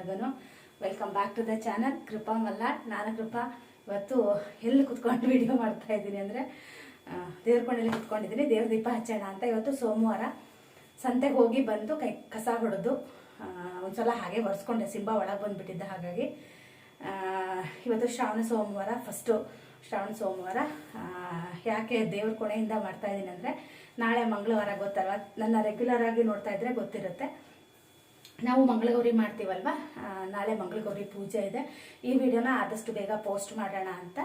ಎಲ್ಲರಿಗೂ welcome back to the channel Krupa Malnad. ನಾನು ಕೃಪಾ. ಇವತ್ತು ಎಲ್ಲಿ ಕುತ್ಕೊಂಡು ವಿಡಿಯೋ ಮಾಡ್ತಾ ಇದ್ದೀನಿ ಅಂದರೆ ದೇವ್ರ ಕೊಂಡಲ್ಲಿ ಕುತ್ಕೊಂಡಿದ್ದೀನಿ. ದೇವ್ರ ದೀಪ ಹಚ್ಚೋಣ ಅಂತ ಇವತ್ತು ಸೋಮವಾರ ಸಂತೆಗೆ ಹೋಗಿ ಬಂದು ಕೈ, ಕಸ ಹೊಡೆದು ಒಂದ್ಸಲ ಹಾಗೆ ಒರೆಸ್ಕೊಂಡೆ. ಸಿಂಬ ಒಳಗೆ ಬಂದುಬಿಟ್ಟಿದ್ದೆ ಹಾಗಾಗಿ. ಇವತ್ತು ಶ್ರಾವಣ ಸೋಮವಾರ ಫಸ್ಟು ಶ್ರಾವಣ ಸೋಮವಾರ. ಯಾಕೆ ದೇವ್ರ ಕೊಣೆಯಿಂದ ಮಾಡ್ತಾ ಇದ್ದೀನಿ ಅಂದರೆ, ನಾಳೆ ಮಂಗಳವಾರ ಗೊತ್ತಲ್ವ? ನನ್ನ ರೆಗ್ಯುಲರ್ ಆಗಿ ನೋಡ್ತಾ ಇದ್ರೆ ಗೊತ್ತಿರುತ್ತೆ. ನಾವು ಮಂಗಳಗೌರಿ ಮಾಡ್ತೀವಲ್ವ? ನಾಳೆ ಮಂಗಳಗೌರಿ ಪೂಜೆ ಇದೆ. ಈ ವಿಡಿಯೋನ ಆದಷ್ಟು ಬೇಗ ಪೋಸ್ಟ್ ಮಾಡೋಣ ಅಂತ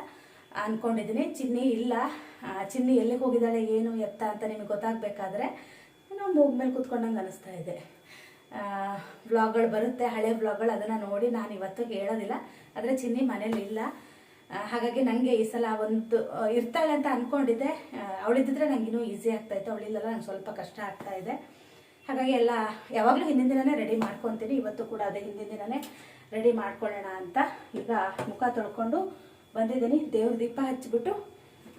ಅಂದ್ಕೊಂಡಿದ್ದೀನಿ ಚಿನ್ನಿ ಇಲ್ಲ. ಚಿನ್ನಿ ಎಲ್ಲಿಗೆ ಹೋಗಿದ್ದಾಳೆ, ಏನು ಎತ್ತ ಅಂತ ನಿಮಗೆ ಗೊತ್ತಾಗಬೇಕಾದ್ರೆ ನಾವು ಮೂಗ್ ಮೇಲೆ ಕೂತ್ಕೊಂಡಂಗೆ ಅನಿಸ್ತಾ ಇದೆ. ವ್ಲಾಗ್ಗಳು ಬರುತ್ತೆ. ಹಳೆ ವ್ಲಾಗ್ಗಳು ಅದನ್ನು ನೋಡಿ ನಾನು ಇವತ್ತು ಹೇಳೋದಿಲ್ಲ. ಆದರೆ ಚಿನ್ನಿ ಮನೇಲಿ ಇಲ್ಲ. ಹಾಗಾಗಿ ನನಗೆ ಈ ಸಲ ಒಂದು ಇರ್ತಾಳೆ ಅಂತ ಅಂದ್ಕೊಂಡಿದ್ದೆ ಅವಳಿದ್ದಿದ್ರೆ ನನಗಿನ್ನೂ ಈಸಿ ಆಗ್ತಾಯಿತ್ತು ಅವಳಿಲ್ಲಲ್ಲ ನಂಗೆ ಸ್ವಲ್ಪ ಕಷ್ಟ ಆಗ್ತಾಯಿದೆ ಹಾಗಾಗಿ ಎಲ್ಲ ಯಾವಾಗಲೂ ಹಿಂದಿನ ದಿನನೇ ರೆಡಿ ಮಾಡ್ಕೊತೀನಿ. ಇವತ್ತು ಕೂಡ ಅದೇ ಹಿಂದಿನ ದಿನನೇ ರೆಡಿ ಮಾಡ್ಕೊಳ್ಳೋಣ ಅಂತ ಈಗ ಮುಖ ತೊಳ್ಕೊಂಡು ಬಂದಿದ್ದೀನಿ. ದೇವ್ರ ದೀಪ ಹಚ್ಬಿಟ್ಟು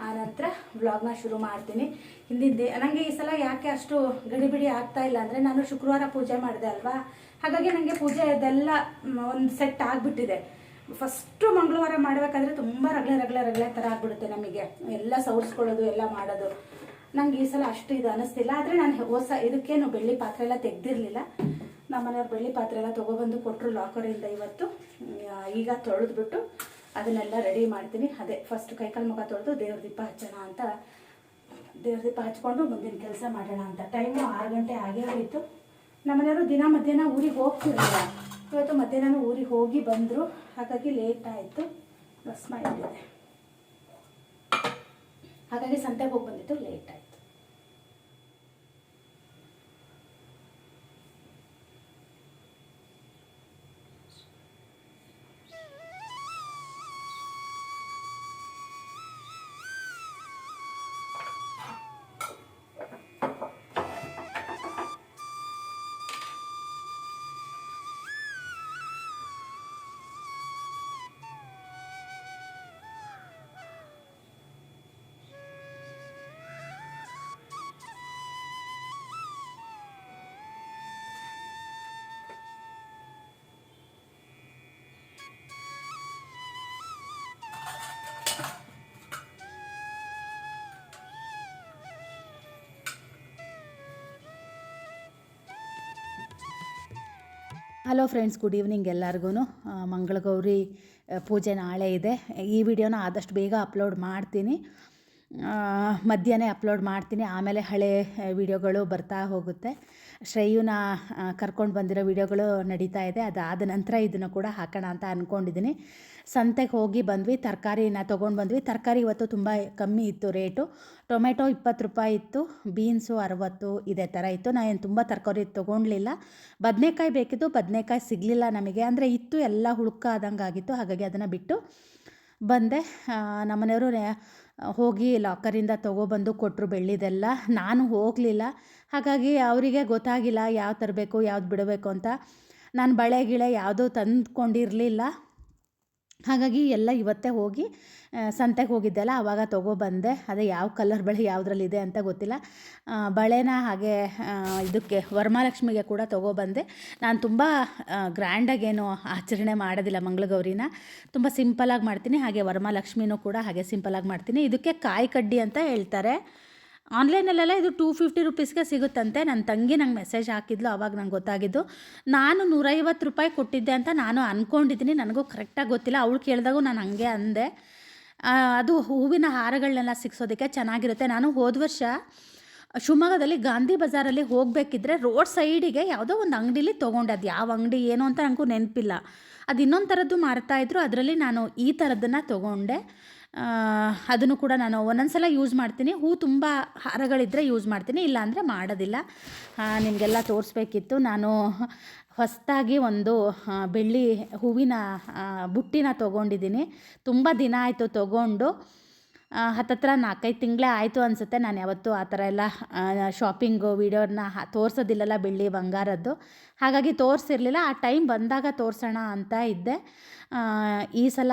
ಆನಂತರ ವ್ಲಾಗ್ನ ಶುರು ಮಾಡ್ತೀನಿ. ಹಿಂದಿನ ದಿ ನನಗೆ ಈ ಸಲ ಯಾಕೆ ಅಷ್ಟು ಗಡಿಬಿಡಿ ಆಗ್ತಾ ಇಲ್ಲ ಅಂದರೆ ನಾನು ಶುಕ್ರವಾರ ಪೂಜೆ ಮಾಡಿದೆ ಅಲ್ವಾ? ಹಾಗಾಗಿ ನನಗೆ ಪೂಜೆ ಅದೆಲ್ಲ ಒಂದು ಸೆಟ್ ಆಗಿಬಿಟ್ಟಿದೆ. ಫಸ್ಟು ಮಂಗಳವಾರ ಮಾಡಬೇಕಾದ್ರೆ ತುಂಬ ರಗಳೆ ರಗಳೆ ರಗಳೆ ಥರ ಆಗ್ಬಿಡುತ್ತೆ ನಮಗೆ. ಎಲ್ಲ ಸವರ್ಸ್ಕೊಳ್ಳೋದು ಎಲ್ಲ ಮಾಡೋದು. ನಂಗೆ ಈ ಸಲ ಅಷ್ಟು ಇದು ಅನಿಸ್ತಿಲ್ಲ. ಆದರೆ ನಾನು ಹೊಸ ಇದಕ್ಕೇನು ಬೆಳ್ಳಿ ಪಾತ್ರೆ ಎಲ್ಲ ತೆಗ್ದಿರಲಿಲ್ಲ. ನಮ್ಮ ಮನೆಯವ್ರು ಬೆಳ್ಳಿ ಪಾತ್ರೆ ಎಲ್ಲ ತೊಗೊಬಂದು ಕೊಟ್ಟರು ಲಾಕರಿಂದ ಇವತ್ತು. ಈಗ ತೊಳೆದ್ಬಿಟ್ಟು ಅದನ್ನೆಲ್ಲ ರೆಡಿ ಮಾಡ್ತೀನಿ. ಅದೇ ಫಸ್ಟ್ ಕೈಕಾಲು ಮುಖ ತೊಳೆದು ದೇವ್ರ ದೀಪ ಹಚ್ಚೋಣ ಅಂತ, ದೇವ್ರ ದೀಪ ಹಚ್ಕೊಂಡು ಮುಂದಿನ ಕೆಲಸ ಮಾಡೋಣ ಅಂತ. ಟೈಮು ಆರು ಗಂಟೆ ಆಗೇ ಹೋಯಿತು. ನಮ್ಮನೆಯವರು ದಿನ ಮಧ್ಯಾಹ್ನ ಊರಿಗೆ ಹೋಗ್ತಿರಲಿಲ್ಲ. ಇವತ್ತು ಮಧ್ಯಾಹ್ನ ಊರಿಗೆ ಹೋಗಿ ಬಂದರು. ಹಾಗಾಗಿ ಲೇಟ್ ಆಯಿತು. ಭಸ್ಮ ಇಟ್ಟಿದೆ ಹಾಗಾಗಿ ಸಂತೆಗೆ ಹೋಗಿ ಬಂದಿತ್ತು late hello friends good evening ಎಲ್ಲರಿಗೂ ಮಂಗಳಗೌರಿ ಪೂಜೆ ನಾಳೆ ಇದೆ. ಈ ವಿಡಿಯೋನ ಆದಷ್ಟು ಬೇಗ ಅಪ್ಲೋಡ್ ಮಾಡ್ತೀನಿ. ಮಧ್ಯಾಹ್ನ ಅಪ್ಲೋಡ್ ಮಾಡ್ತೀನಿ. ಆಮೇಲೆ ಹಳೆ ವಿಡಿಯೋಗಳು ಬರ್ತಾ ಹೋಗುತ್ತೆ. ಶ್ರೇಯುನ ಕರ್ಕೊಂಡು ಬಂದಿರೋ ವಿಡಿಯೋಗಳು ನಡೀತಾ ಇದೆ. ಅದಾದ ನಂತರ ಇದನ್ನು ಕೂಡ ಹಾಕೋಣ ಅಂತ ಅಂದ್ಕೊಂಡಿದ್ದೀನಿ ಸಂತೆಗೆ ಹೋಗಿ ಬಂದ್ವಿ, ತರಕಾರಿನ ತೊಗೊಂಡು ಬಂದ್ವಿ. ತರಕಾರಿ ಇವತ್ತು ತುಂಬ ಕಮ್ಮಿ ಇತ್ತು ರೇಟು. ಟೊಮೆಟೊ ಇಪ್ಪತ್ತು ರೂಪಾಯಿ ಇತ್ತು, ಬೀನ್ಸು ಅರವತ್ತು, ಇದೇ ಥರ ಇತ್ತು. ನಾನು ಏನು ತುಂಬ ತರಕಾರಿ ತೊಗೊಳ್ಲಿಲ್ಲ ಬದನೆಕಾಯಿ ಬೇಕಿತ್ತು, ಬದನೆಕಾಯಿ ಸಿಗಲಿಲ್ಲ ನಮಗೆ. ಅಂದರೆ ಇತ್ತು, ಎಲ್ಲ ಹುಳುಕ ಆದಂಗೆ ಆಗಿತ್ತು. ಹಾಗಾಗಿ ಅದನ್ನು ಬಿಟ್ಟು ಬಂದೆ. ನಮ್ಮನೆಯವರು ಹೋಗಿ ಲಾಕರಿಂದ ತೊಗೊಬಂದು ಕೊಟ್ಟರು ಬೆಳ್ಳಿದೆಲ್ಲ. ನಾನು ಹೋಗಲಿಲ್ಲ. ಹಾಗಾಗಿ ಅವರಿಗೆ ಗೊತ್ತಾಗಿಲ್ಲ ಯಾವ್ದು ತರಬೇಕು, ಯಾವ್ದು ಬಿಡಬೇಕು ಅಂತ. ನಾನು ಬಳೆ ಗಿಳೆ ಯಾವುದೂ ತಂದ್ಕೊಂಡಿರಲಿಲ್ಲ. ಹಾಗಾಗಿ ಎಲ್ಲ ಇವತ್ತೇ ಹೋಗಿ ಸಂತೆಗೆ ಹೋಗಿದ್ದೆಲ್ಲ ಆವಾಗ ತೊಗೊಬಂದೆ ಅದೇ ಯಾವ ಕಲರ್ ಬಳೆ ಯಾವುದ್ರಲ್ಲಿದೆ ಅಂತ ಗೊತ್ತಿಲ್ಲ. ಬಳೆನ ಹಾಗೆ ಇದಕ್ಕೆ ವರಮಹಾಲಕ್ಷ್ಮಿಗೆ ಕೂಡ ತೊಗೊಬಂದೆ ನಾನು ತುಂಬ ಗ್ರ್ಯಾಂಡಾಗೇನು ಆಚರಣೆ ಮಾಡೋದಿಲ್ಲ ಮಂಗಳಗೌರಿನ. ತುಂಬ ಸಿಂಪಲಾಗಿ ಮಾಡ್ತೀನಿ. ಹಾಗೆ ವರಮಹಾಲಕ್ಷ್ಮಿನೂ ಕೂಡ ಹಾಗೆ ಸಿಂಪಲಾಗಿ ಮಾಡ್ತೀನಿ. ಇದಕ್ಕೆ ಕಾಯಿ ಕಡ್ಡಿ ಅಂತ ಹೇಳ್ತಾರೆ. ಆನ್ಲೈನಲ್ಲೆಲ್ಲ ಇದು ಟೂ ಫಿಫ್ಟಿ ರುಪೀಸ್ಗೆ ಸಿಗುತ್ತಂತೆ. ನನ್ನ ತಂಗಿ ನಂಗೆ ಮೆಸೇಜ್ ಹಾಕಿದ್ಲು, ಅವಾಗ ನಂಗೆ ಗೊತ್ತಾಗಿದ್ದು, ನಾನು ನೂರೈವತ್ತು ರೂಪಾಯಿ ಕೊಟ್ಟಿದ್ದೆ ಅಂತ ನಾನು ಅಂದ್ಕೊಂಡಿದ್ದೀನಿ ನನಗೂ ಕರೆಕ್ಟಾಗಿ ಗೊತ್ತಿಲ್ಲ, ಅವಳು ಕೇಳಿದಾಗೂ ನಾನು ಹಂಗೆ ಅಂದೆ. ಅದು ಹೂವಿನ ಹಾರಗಳನ್ನೆಲ್ಲ ಸಿಕ್ಸೋದಕ್ಕೆ ಚೆನ್ನಾಗಿರುತ್ತೆ. ನಾನು ಹೋದ ವರ್ಷ ಶಿವಮೊಗ್ಗದಲ್ಲಿ ಗಾಂಧಿ ಬಜಾರಲ್ಲಿ ಹೋಗಬೇಕಿದ್ರೆ ರೋಡ್ ಸೈಡಿಗೆ ಯಾವುದೋ ಒಂದು ಅಂಗಡೀಲಿ ತೊಗೊಂಡೆ. ಅದು ಯಾವ ಅಂಗಡಿ ಏನು ಅಂತ ನನಗೂ ನೆನಪಿಲ್ಲ. ಅದು ಇನ್ನೊಂದು ಥರದ್ದು ಮಾರ್ತಾಯಿದ್ರು ಅದರಲ್ಲಿ ನಾನು ಈ ಥರದ್ದನ್ನು ತೊಗೊಂಡೆ. ಅದನ್ನು ಕೂಡ ನಾನು ಒಂದೊಂದು ಸಲ ಯೂಸ್ ಮಾಡ್ತೀನಿ. ಹೂ ತುಂಬ ಹಾರಗಳಿದ್ದರೆ ಯೂಸ್ ಮಾಡ್ತೀನಿ. ಇಲ್ಲಾಂದರೆ ಮಾಡೋದಿಲ್ಲ. ನಿಮಗೆಲ್ಲ ತೋರಿಸ್ಬೇಕಿತ್ತು. ನಾನು ಹೊಸದಾಗಿ ಒಂದು ಬೆಳ್ಳಿ ಹೂವಿನ ಬುಟ್ಟಿನ ತೊಗೊಂಡಿದ್ದೀನಿ. ತುಂಬ ದಿನ ಆಯಿತು ತೊಗೊಂಡು. ಹತ್ತತ್ರ ನಾಲ್ಕೈದು ತಿಂಗಳೇ ಆಯಿತು ಅನಿಸುತ್ತೆ. ನಾನು ಯಾವತ್ತೂ ಆ ಥರ ಎಲ್ಲ ಶಾಪಿಂಗು ವೀಡಿಯೋನ ತೋರಿಸೋದಿಲ್ಲಲ್ಲ ಬೆಳ್ಳಿ ಬಂಗಾರದ್ದು. ಹಾಗಾಗಿ ತೋರಿಸಿರಲಿಲ್ಲ. ಆ ಟೈಮ್ ಬಂದಾಗ ತೋರಿಸೋಣ ಅಂತ ಇದ್ದೆ. ಈ ಸಲ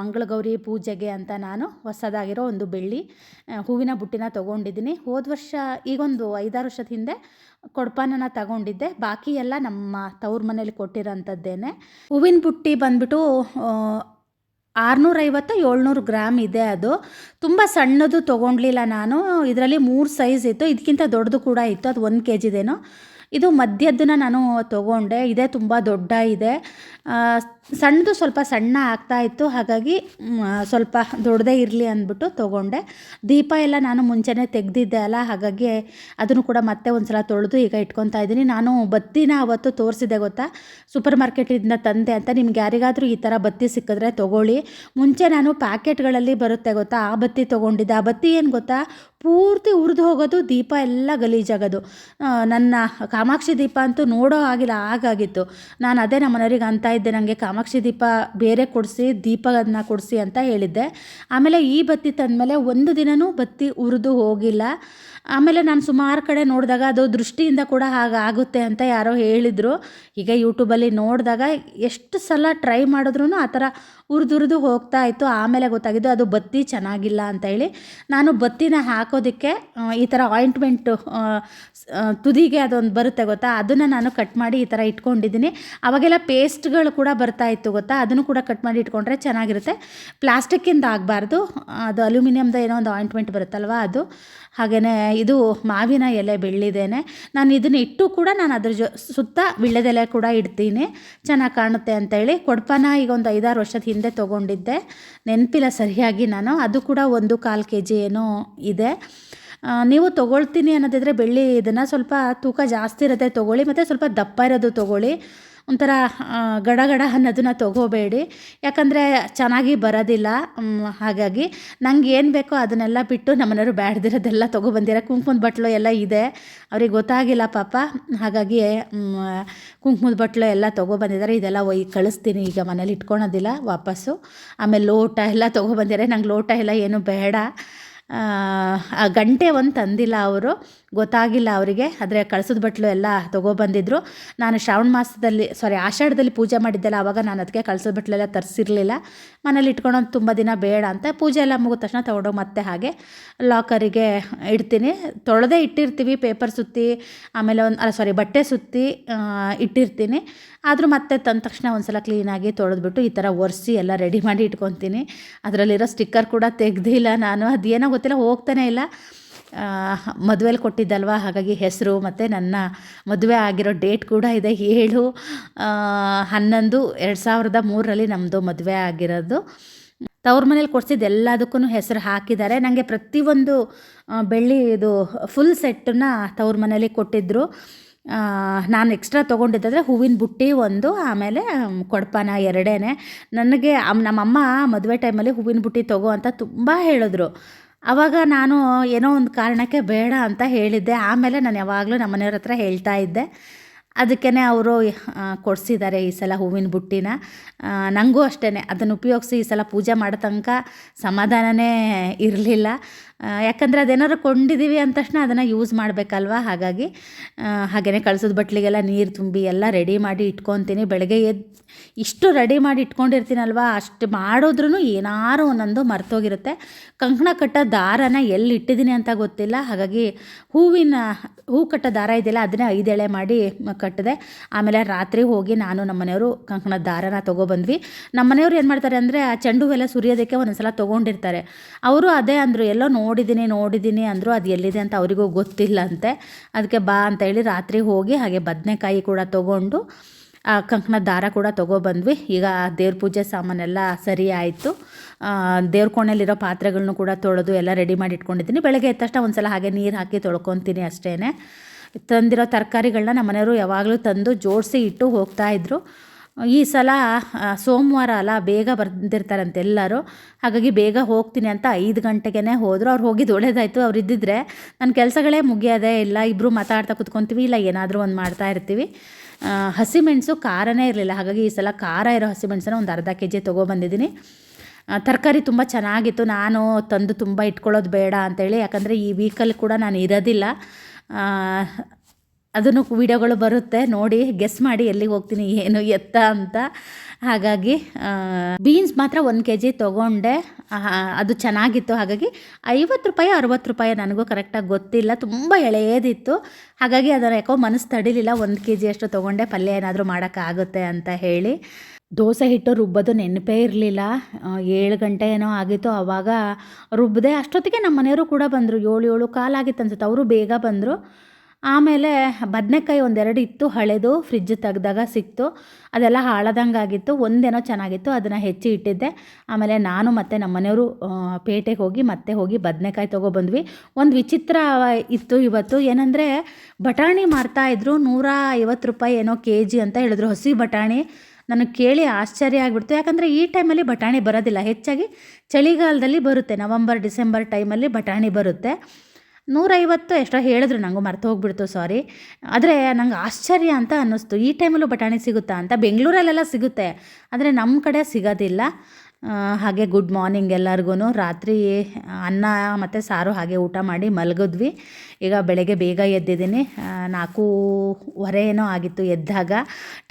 ಮಂಗಳಗೌರಿ ಪೂಜೆಗೆ ಅಂತ ನಾನು ಹೊಸದಾಗಿರೋ ಒಂದು ಬೆಳ್ಳಿ ಹೂವಿನ ಬುಟ್ಟಿನ ತೊಗೊಂಡಿದ್ದೀನಿ. ಹೋದ ವರ್ಷ, ಈಗೊಂದು ಐದಾರು ವರ್ಷದ ಹಿಂದೆ ಕೊಡ್ಪಾನನ ತಗೊಂಡಿದ್ದೆ. ಬಾಕಿ ಎಲ್ಲ ನಮ್ಮ ತವ್ರ ಮನೇಲಿ ಕೊಟ್ಟಿರೋಂಥದ್ದೇನೆ. ಹೂವಿನ ಬುಟ್ಟಿ ಬಂದ್ಬಿಟ್ಟು ಆರುನೂರೈವತ್ತು ಏಳ್ನೂರು ಗ್ರಾಮ್ ಇದೆ ಅದು. ತುಂಬ ಸಣ್ಣದು ತೊಗೊಂಡ್ಲಿಲ್ಲ ನಾನು. ಇದರಲ್ಲಿ ಮೂರು ಸೈಜ್ ಇತ್ತು. ಇದಕ್ಕಿಂತ ದೊಡ್ಡದು ಕೂಡ ಇತ್ತು. ಅದು ಒಂದು ಕೆ ಜಿದೇನೋ ಇದು ಮಧ್ಯದ್ದನ್ನ ನಾನು ತೊಗೊಂಡೆ. ಇದೇ ತುಂಬ ದೊಡ್ಡ ಇದೆ. ಸಣ್ಣದು ಸ್ವಲ್ಪ ಸಣ್ಣ ಆಗ್ತಾ ಇತ್ತು. ಹಾಗಾಗಿ ಸ್ವಲ್ಪ ದೊಡ್ಡದೇ ಇರಲಿ ಅಂದ್ಬಿಟ್ಟು ತೊಗೊಂಡೆ. ದೀಪ ಎಲ್ಲ ನಾನು ಮುಂಚೆನೇ ತೆಗೆದಿದ್ದೆ ಅಲ್ಲ, ಹಾಗಾಗಿ ಅದನ್ನು ಕೂಡ ಮತ್ತೆ ಒಂದು ಸಲ ತೊಳೆದು ಈಗ ಇಟ್ಕೊತಾ ಇದ್ದೀನಿ. ನಾನು ಬತ್ತಿನ ಅವತ್ತು ತೋರಿಸಿದೆ ಗೊತ್ತಾ? ಸೂಪರ್ ಮಾರ್ಕೆಟಿಂದ ತಂದೆ ಅಂತ. ನಿಮ್ಗೆ ಯಾರಿಗಾದರೂ ಈ ಥರ ಬತ್ತಿ ಸಿಕ್ಕಿದ್ರೆ ತೊಗೊಳ್ಳಿ. ಮುಂಚೆ ನಾನು ಪ್ಯಾಕೆಟ್ಗಳಲ್ಲಿ ಬರುತ್ತೆ ಗೊತ್ತಾ? ಆ ಬತ್ತಿ ತೊಗೊಂಡಿದ್ದೆ. ಆ ಬತ್ತಿ ಏನು ಗೊತ್ತಾ? ಪೂರ್ತಿ ಉರಿದು ಹೋಗೋದು, ದೀಪ ಎಲ್ಲ ಗಲೀಜಾಗೋದು. ನನ್ನ ಕಾಮಾಕ್ಷಿ ದೀಪ ಅಂತೂ ನೋಡೋ ಆಗಿಲ್ಲ ಹಾಗಾಗಿತ್ತು. ನಾನು ಅದೇ ನಮ್ಮ ಮನೆಯವ್ರಿಗೆ ಅಂತ ಇದ್ದೆ ನನಗೆ ಕಾಮಾಕ್ಷಿ ದೀಪ ಬೇರೆ ಕೊಡಿಸಿ ದೀಪನ ಕೊಡಿಸಿ ಅಂತ ಹೇಳಿದ್ದೆ. ಆಮೇಲೆ ಈ ಬತ್ತಿ ತಂದಮೇಲೆ ಒಂದು ದಿನವೂ ಬತ್ತಿ ಉರಿದು ಹೋಗಿಲ್ಲ. ಆಮೇಲೆ ನಾನು ಸುಮಾರು ಕಡೆ ನೋಡಿದಾಗ ಅದು ದೃಷ್ಟಿಯಿಂದ ಕೂಡ ಹಾಗಾಗುತ್ತೆ ಅಂತ ಯಾರೋ ಹೇಳಿದರು. ಈಗ ಯೂಟ್ಯೂಬಲ್ಲಿ ನೋಡಿದಾಗ ಎಷ್ಟು ಸಲ ಟ್ರೈ ಮಾಡಿದ್ರೂ ಆ ಥರ ಉರಿದುರಿದು ಹೋಗ್ತಾ ಇತ್ತು. ಆಮೇಲೆ ಗೊತ್ತಾಗಿದ್ದು ಅದು ಬತ್ತಿ ಚೆನ್ನಾಗಿಲ್ಲ ಅಂತ ಹೇಳಿ ನಾನು ಬತ್ತಿನ ಹಾಕೋದಕ್ಕೆ ಈ ಥರ ಆಯಿಂಟ್ಮೆಂಟು ತುದಿಗೆ ಅದೊಂದು ಬರುತ್ತೆ ಗೊತ್ತಾ? ಅದನ್ನು ನಾನು ಕಟ್ ಮಾಡಿ ಈ ಥರ ಇಟ್ಕೊಂಡಿದ್ದೀನಿ. ಅವಾಗೆಲ್ಲ ಪೇಸ್ಟ್ಗಳು ಕೂಡ ಬರ್ತಾ ಇತ್ತು ಗೊತ್ತಾ? ಅದನ್ನು ಕೂಡ ಕಟ್ ಮಾಡಿ ಇಟ್ಕೊಂಡ್ರೆ ಚೆನ್ನಾಗಿರುತ್ತೆ. ಪ್ಲಾಸ್ಟಿಕ್ಕಿಂದ ಆಗಬಾರ್ದು. ಅದು ಅಲ್ಯೂಮಿನಿಯಮ್ದು ಏನೋ ಒಂದು ಆಯಿಂಟ್ಮೆಂಟ್ ಬರುತ್ತಲ್ವ ಅದು. ಹಾಗೆಯೇ ಇದು ಮಾವಿನ ಎಲೆ ಬೆಳ್ಳಿದ್ದೇನೆ ನಾನು ಇದನ್ನು ಇಟ್ಟು ಕೂಡ ನಾನು ಅದ್ರ ಜೊ, ಸುತ್ತ ವಿಳ್ಯದೆಲೆ ಕೂಡ ಇಡ್ತೀನಿ. ಚೆನ್ನಾಗಿ ಕಾಣುತ್ತೆ ಅಂತೇಳಿ ಕೊಡ್ಪನ ಈಗ ಒಂದು ಐದಾರು ವರ್ಷದ ಹಿಂದೆ ತೊಗೊಂಡಿದ್ದೆ. ನೆನಪಿಲ್ಲ ಸರಿಯಾಗಿ ನಾನು. ಅದು ಕೂಡ ಒಂದು ಕಾಲು ಕೆ ಜಿ ಏನೋ ಇದೆ. ನೀವು ತೊಗೊಳ್ತೀನಿ ಅನ್ನೋದಿದ್ರೆ ಬೆಳ್ಳಿ ಇದನ್ನು ಸ್ವಲ್ಪ ತೂಕ ಜಾಸ್ತಿ ಇರುತ್ತೆ ತೊಗೊಳ್ಳಿ, ಮತ್ತು ಸ್ವಲ್ಪ ದಪ್ಪ ಇರೋದು ತೊಗೊಳ್ಳಿ. ಒಂಥರ ಗಡಗಡ ಗಡ ಗಡ ಅನ್ನೋದನ್ನ ತಗೋಬೇಡಿ. ಯಾಕಂದರೆ ಚೆನ್ನಾಗಿ ಬರೋದಿಲ್ಲ. ಹಾಗಾಗಿ ನಂಗೆ ಏನು ಬೇಕೋ ಅದನ್ನೆಲ್ಲ ಬಿಟ್ಟು ನಮ್ಮನೆಯವರು ಬ್ಯಾಡ್ದಿರೋದೆಲ್ಲ ತೊಗೊಬಂದಿರ ಕುಂಕುಮದ ಬಟ್ಲು ಎಲ್ಲ ಇದೆ. ಅವ್ರಿಗೆ ಗೊತ್ತಾಗಿಲ್ಲ ಪಾಪ. ಹಾಗಾಗಿ ಕುಂಕುಮದ ಬಟ್ಲು ಎಲ್ಲ ತೊಗೊಬಂದಿದ್ದಾರೆ. ಇದೆಲ್ಲ ಒಯ್, ಕಳಿಸ್ತೀನಿ. ಈಗ ಮನೇಲಿ ಇಟ್ಕೊಳೋದಿಲ್ಲ ವಾಪಸ್ಸು. ಆಮೇಲೆ ಲೋಟ ಎಲ್ಲ ತೊಗೊಬಂದಿದ್ದಾರೆ. ನಂಗೆ ಲೋಟ ಎಲ್ಲ ಏನು ಬೇಡ. ಗಂಟೆ ಒಂದು ತಂದಿಲ್ಲ ಅವರು. ಗೊತ್ತಾಗಿಲ್ಲ ಅವರಿಗೆ. ಆದರೆ ಕಳಿಸಿದ ಬಟ್ಲು ಎಲ್ಲ ತೊಗೊಬಂದಿದ್ರು ನಾನು ಶ್ರಾವಣ ಮಾಸದಲ್ಲಿ ಸಾರಿ ಆಷಾಢದಲ್ಲಿ ಪೂಜೆ ಮಾಡಿದ್ದೆಲ್ಲ ಆವಾಗ ನಾನು ಅದಕ್ಕೆ ಕಳಿಸಿದ ಬಟ್ಲೆಲ್ಲ ತರಿಸಿರಲಿಲ್ಲ. ಮನೇಲಿ ಇಟ್ಕೊಳೋದು ತುಂಬ ದಿನ ಬೇಡ ಅಂತ ಪೂಜೆ ಎಲ್ಲ ಮುಗಿದ ತಕ್ಷಣ ತೊಗೊಂಡೋಗಿ ಮತ್ತೆ ಹಾಗೆ ಲಾಕರಿಗೆ ಇಡ್ತೀನಿ. ತೊಳೆದೇ ಇಟ್ಟಿರ್ತೀವಿ, ಪೇಪರ್ ಸುತ್ತಿ, ಆಮೇಲೆ ಒಂದು, ಅಲ್ಲ ಸಾರಿ ಬಟ್ಟೆ ಸುತ್ತಿ ಇಟ್ಟಿರ್ತೀನಿ. ಆದರೂ ಮತ್ತೆ ತಂದ ತಕ್ಷಣ ಒಂದು ಸಲ ಕ್ಲೀನಾಗಿ ತೊಳೆದ್ಬಿಟ್ಟು ಈ ಥರ ಒರೆಸಿ ಎಲ್ಲ ರೆಡಿ ಮಾಡಿ ಇಟ್ಕೊತೀನಿ. ಅದರಲ್ಲಿರೋ ಸ್ಟಿಕ್ಕರ್ ಕೂಡ ತೆಗ್ದಿಲ್ಲ ನಾನು. ಅದೇನೋ ಗೊತ್ತಿಲ್ಲ, ಹೋಗ್ತಾನೆ ಇಲ್ಲ. ಮದುವೆಲಿ ಕೊಟ್ಟಿದ್ದಲ್ವ? ಹಾಗಾಗಿ ಹೆಸರು ಮತ್ತು ನನ್ನ ಮದುವೆ ಆಗಿರೋ ಡೇಟ್ ಕೂಡ ಇದೆ, ಏಳು. ಹನ್ನೊಂದು, ಎರಡು ಸಾವಿರದ ಮೂರರಲ್ಲಿ ನಮ್ಮದು ಮದುವೆ ಆಗಿರೋದು. ತವ್ರ ಮನೇಲಿ ಕೊಡಿಸಿದ್ದು ಎಲ್ಲದಕ್ಕೂ ಹೆಸರು ಹಾಕಿದ್ದಾರೆ. ನನಗೆ ಪ್ರತಿಯೊಂದು ಬೆಳ್ಳಿ ಇದು ಫುಲ್ ಸೆಟ್ಟನ್ನು ತವ್ರ ಮನೇಲಿ ಕೊಟ್ಟಿದ್ದರು ನಾನು ಎಕ್ಸ್ಟ್ರಾ ತೊಗೊಂಡಿದ್ದಾದ್ರೆ ಹೂವಿನ ಬುಟ್ಟಿ ಒಂದು, ಆಮೇಲೆ ಕೊಡಪಾನ ಎರಡೇ ನನಗೆ ನಮ್ಮಮ್ಮ ಮದುವೆ ಟೈಮಲ್ಲಿ ಹೂವಿನ ಬುಟ್ಟಿ ತಗೋ ಅಂತ ತುಂಬ ಹೇಳಿದ್ರು. ಆವಾಗ ನಾನು ಏನೋ ಒಂದು ಕಾರಣಕ್ಕೆ ಬೇಡ ಅಂತ ಹೇಳಿದ್ದೆ. ಆಮೇಲೆ ನಾನು ಯಾವಾಗಲೂ ನಮ್ಮ ಮನೆಯವ್ರ ಹತ್ರ ಹೇಳ್ತಾ ಇದ್ದೆ. ಅದಕ್ಕೇ ಅವರು ಕೊಡಿಸಿದ್ದಾರೆ ಈ ಸಲ ಹೂವಿನ ಬುಟ್ಟಿನ. ನನಗೂ ಅಷ್ಟೇ ಅದನ್ನು ಉಪಯೋಗಿಸಿ ಈ ಸಲ ಪೂಜೆ ಮಾಡೋ ತನಕ ಸಮಾಧಾನನೇ ಇರಲಿಲ್ಲ. ಯಾಕಂದರೆ ಅದೇನಾದ್ರು ಕೊಂಡಿದ್ದೀವಿ ಅಂದ ತಕ್ಷಣ ಅದನ್ನು ಯೂಸ್ ಮಾಡಬೇಕಲ್ವ? ಹಾಗಾಗಿ ಹಾಗೆಯೇ ಕಳಿಸೋದು ಬಟ್ಲಿಗೆಲ್ಲ ನೀರು ತುಂಬಿ ಎಲ್ಲ ರೆಡಿ ಮಾಡಿ ಇಟ್ಕೊತೀನಿ. ಬೆಳಗ್ಗೆ ಎದ್ದು ಇಷ್ಟು ರೆಡಿ ಮಾಡಿ ಇಟ್ಕೊಂಡಿರ್ತೀನಲ್ವ? ಅಷ್ಟು ಮಾಡಿದ್ರೂ ಏನಾರು ಒಂದೊಂದು ಮರ್ತೋಗಿರುತ್ತೆ. ಕಂಕಣ ಕಟ್ಟೋ ದಾರನ ಎಲ್ಲಿ ಇಟ್ಟಿದ್ದೀನಿ ಅಂತ ಗೊತ್ತಿಲ್ಲ. ಹಾಗಾಗಿ ಹೂವಿನ, ಹೂ ಕಟ್ಟೋ ದಾರ ಇದೆಯಲ್ಲ, ಅದನ್ನೇ ಐದೆಳೆ ಮಾಡಿ ಕಟ್ಟಿದೆ. ಆಮೇಲೆ ರಾತ್ರಿ ಹೋಗಿ ನಾನು ನಮ್ಮನೆಯವರು ಕಂಕಣ ದಾರನ ತೊಗೊಬಂದ್ವಿ. ನಮ್ಮ ಮನೆಯವ್ರು ಏನು ಮಾಡ್ತಾರೆ ಅಂದರೆ, ಆ ಚೆಂಡು ಹೂವೆಲ್ಲ ಸುರಿಯೋದಕ್ಕೆ ಒಂದೊಂದು ಸಲ ತೊಗೊಂಡಿರ್ತಾರೆ. ಅವರು ಅದೇ ಅಂದರು, ಎಲ್ಲೋ ನೋಡಿದ್ದೀನಿ ನೋಡಿದ್ದೀನಿ ಅಂದರು ಅದು ಎಲ್ಲಿದೆ ಅಂತ ಅವರಿಗೂ ಗೊತ್ತಿಲ್ಲ ಅಂತೆ ಅದಕ್ಕೆ ಬಾ ಅಂತ ಹೇಳಿ ರಾತ್ರಿ ಹೋಗಿ ಹಾಗೆ ಬದನೆಕಾಯಿ ಕೂಡ ತೊಗೊಂಡು, ಆ ಕಂಕಣ ದಾರ ಕೂಡ ತೊಗೊಬಂದ್ವಿ. ಈಗ ದೇವ್ರ ಪೂಜೆ ಸಾಮಾನೆಲ್ಲ ಸರಿ ಆಯಿತು. ದೇವ್ರ ಕೋಣೆಯಲ್ಲಿರೋ ಪಾತ್ರೆಗಳನ್ನೂ ಕೂಡ ತೊಳೆದು ಎಲ್ಲ ರೆಡಿ ಮಾಡಿ ಇಟ್ಕೊಂಡಿದ್ದೀನಿ. ಬೆಳಗ್ಗೆ ಎದ್ದ ತಕ್ಷಣ ಒಂದು ಸಲ ಹಾಗೆ ನೀರು ಹಾಕಿ ತೊಳ್ಕೊತೀನಿ ಅಷ್ಟೇ ತಂದಿರೋ ತರಕಾರಿಗಳನ್ನ ಮನೆಯವರು ಯಾವಾಗಲೂ ತಂದು ಜೋಡಿಸಿ ಇಟ್ಟು ಹೋಗ್ತಾಯಿದ್ರು ಈ ಸಲ ಸೋಮವಾರ ಅಲ್ಲ, ಬೇಗ ಬರ್ದಿರ್ತಾರಂತೆ ಎಲ್ಲರೂ. ಹಾಗಾಗಿ ಬೇಗ ಹೋಗ್ತೀನಿ ಅಂತ ಐದು ಗಂಟೆಗೇ ಹೋದರು. ಅವ್ರು ಹೋಗಿದ್ದು ಒಳ್ಳೇದಾಯಿತು. ಅವ್ರು ಇದ್ದಿದ್ರೆ ನನ್ನ ಕೆಲಸಗಳೇ ಮುಗಿಯೋದೇ ಇಲ್ಲ. ಇಬ್ಬರು ಮಾತಾಡ್ತಾ ಕುತ್ಕೊತೀವಿ. ಇಲ್ಲ, ಏನಾದರೂ ಒಂದು ಮಾಡ್ತಾ ಇರ್ತೀವಿ. ಹಸಿಮೆಣಸು ಖಾರನೇ ಇರಲಿಲ್ಲ. ಹಾಗಾಗಿ ಈ ಸಲ ಖಾರ ಇರೋ ಹಸಿಮೆಣಸನ್ನ ಒಂದು ಅರ್ಧ ಕೆ ಜಿ ತೊಗೊಬಂದಿದ್ದೀನಿ ತರಕಾರಿ ತುಂಬ ಚೆನ್ನಾಗಿತ್ತು. ನಾನು ತಂದು ತುಂಬ ಇಟ್ಕೊಳ್ಳೋದು ಬೇಡ ಅಂತೇಳಿ. ಯಾಕಂದರೆ ಈ ವೀಕಲ್ಲಿ ಕೂಡ ನಾನು ಇರೋದಿಲ್ಲ. ಅದನ್ನು ವಿಡಿಯೋಗಳು ಬರುತ್ತೆ, ನೋಡಿ ಗೆಸ್ ಮಾಡಿ ಎಲ್ಲಿಗೆ ಹೋಗ್ತೀನಿ, ಏನು ಎತ್ತ ಅಂತ. ಹಾಗಾಗಿ ಬೀನ್ಸ್ ಮಾತ್ರ ಒಂದು ಕೆ ಜಿ ತೊಗೊಂಡೆ ಅದು ಚೆನ್ನಾಗಿತ್ತು. ಹಾಗಾಗಿ ಐವತ್ತು ರೂಪಾಯಿ, ಅರವತ್ತು ರೂಪಾಯಿ ನನಗೂ ಕರೆಕ್ಟಾಗಿ ಗೊತ್ತಿಲ್ಲ. ತುಂಬ ಎಳೆಯದಿತ್ತು. ಹಾಗಾಗಿ ಅದನ್ನು ಯಾಕೋ ಮನಸ್ಸು ತಡಿಲಿಲ್ಲ, ಒಂದು ಕೆ ಜಿ ಅಷ್ಟು ತೊಗೊಂಡೆ, ಪಲ್ಯ ಏನಾದರೂ ಮಾಡೋಕ್ಕಾಗುತ್ತೆ ಅಂತ ಹೇಳಿ. ದೋಸೆ ಹಿಟ್ಟು ರುಬ್ಬೋದು ನೆನಪೇ ಇರಲಿಲ್ಲ. ಏಳು ಗಂಟೆ ಏನೋ ಆಗಿತ್ತು. ಆವಾಗ ರುಬ್ಬದೆ ಅಷ್ಟೊತ್ತಿಗೆ ನಮ್ಮ ಮನೆಯವರು ಕೂಡ ಬಂದರು. ಏಳು ಏಳು ಕಾಲಾಗಿತ್ತು ಅನ್ಸುತ್ತೆ. ಅವರು ಬೇಗ ಬಂದರು. ಆಮೇಲೆ ಬದನೆಕಾಯಿ ಒಂದೆರಡು ಇತ್ತು, ಹಳೆದು ಫ್ರಿಜ್ ತೆಗೆದಾಗ ಸಿಕ್ತು. ಅದೆಲ್ಲ ಹಾಳಾದಂಗೆ ಆಗಿತ್ತು ಒಂದೇನೋ ಚೆನ್ನಾಗಿತ್ತು, ಅದನ್ನು ಹೆಚ್ಚಿ ಇಟ್ಟಿದ್ದೆ. ಆಮೇಲೆ ನಾನು ಮತ್ತು ನಮ್ಮ ಮನೆಯವರು ಪೇಟೆಗೆ ಹೋಗಿ ಮತ್ತೆ ಹೋಗಿ ಬದನೆಕಾಯಿ ತೊಗೊಬಂದ್ವಿ. ಒಂದು ವಿಚಿತ್ರ ಇತ್ತು ಇವತ್ತು. ಏನಂದರೆ, ಬಟಾಣಿ ಮಾರ್ತಾಯಿದ್ರು ನೂರ ಐವತ್ತು ರೂಪಾಯಿ ಏನೋ ಕೆ ಜಿ ಅಂತ ಹೇಳಿದ್ರು ಹಸಿ ಬಟಾಣಿ. ನನಗೆ ಕೇಳಿ ಆಶ್ಚರ್ಯ ಆಗಿಬಿಡ್ತು. ಯಾಕಂದರೆ ಈ ಟೈಮಲ್ಲಿ ಬಟಾಣಿ ಬರೋದಿಲ್ಲ. ಹೆಚ್ಚಾಗಿ ಚಳಿಗಾಲದಲ್ಲಿ ಬರುತ್ತೆ. ನವಂಬರ್, ಡಿಸೆಂಬರ್ ಟೈಮಲ್ಲಿ ಬಟಾಣಿ ಬರುತ್ತೆ. ನೂರೈವತ್ತು ಎಷ್ಟೋ ಹೇಳಿದ್ರು ನನಗೂ ಮರ್ತು ಹೋಗ್ಬಿಡ್ತು ಸಾರಿ ಆದರೆ ನಂಗೆ ಆಶ್ಚರ್ಯ ಅಂತ ಅನ್ನಿಸ್ತು. ಈ ಟೈಮಲ್ಲೂ ಬಟಾಣಿ ಸಿಗುತ್ತಾ ಅಂತ. ಬೆಂಗಳೂರಲ್ಲೆಲ್ಲ ಸಿಗುತ್ತೆ, ಆದರೆ ನಮ್ಮ ಕಡೆ ಸಿಗೋದಿಲ್ಲ. ಹಾಗೆ ಗುಡ್ ಮಾರ್ನಿಂಗ್ ಎಲ್ಲರಿಗೂ ರಾತ್ರಿ ಅನ್ನ ಮತ್ತು ಸಾರು ಹಾಗೆ ಊಟ ಮಾಡಿ ಮಲಗಿದ್ವಿ. ಈಗ ಬೆಳಗ್ಗೆ ಬೇಗ ಎದ್ದಿದ್ದೀನಿ. ನಾಲ್ಕು ನಾಲ್ಕೂವರೆ ಏನೋ ಆಗಿತ್ತು ಎದ್ದಾಗ.